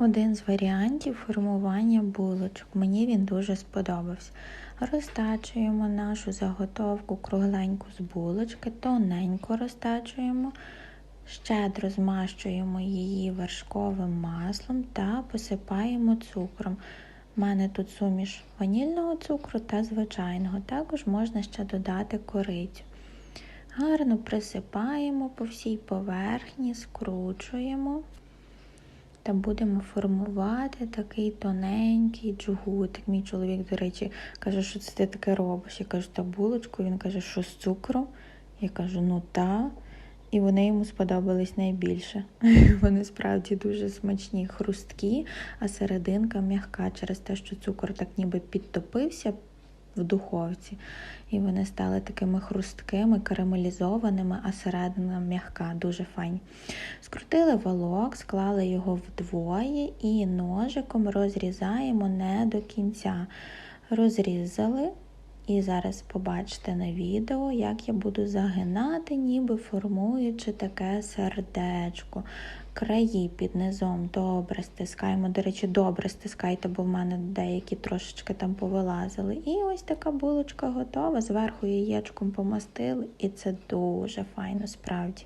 один з варіантів формування булочок. Мені він дуже сподобався. Розтачуємо нашу заготовку кругленьку з булочки, тоненько розтачуємо, щедро змащуємо її вершковим маслом та посипаємо цукром. У мене тут суміш ванільного цукру та звичайного. Також можна ще додати корицю. Гарно присипаємо по всій поверхні, скручуємо та будемо формувати такий тоненький джгутик. Мій чоловік, до речі, каже, що це ти таке робиш. Я кажу, та булочку. Він каже, що з цукру. Я кажу, ну та. І вони йому сподобались найбільше. Вони справді дуже смачні, хрусткі, а серединка м'яка через те, що цукор так ніби підтопився в духовці. І вони стали такими хрусткими, карамелізованими, а середина м'яка, дуже файні. Скрутили волок, склали його вдвоє і ножиком розрізаємо не до кінця. Розрізали. І зараз побачите на відео, як я буду загинати, ніби формуючи таке сердечко. Краї під низом добре стискаємо. До речі, добре стискайте, бо в мене деякі трошечки там повилазили. І ось така булочка готова. Зверху яєчком помастили, і це дуже файно справді.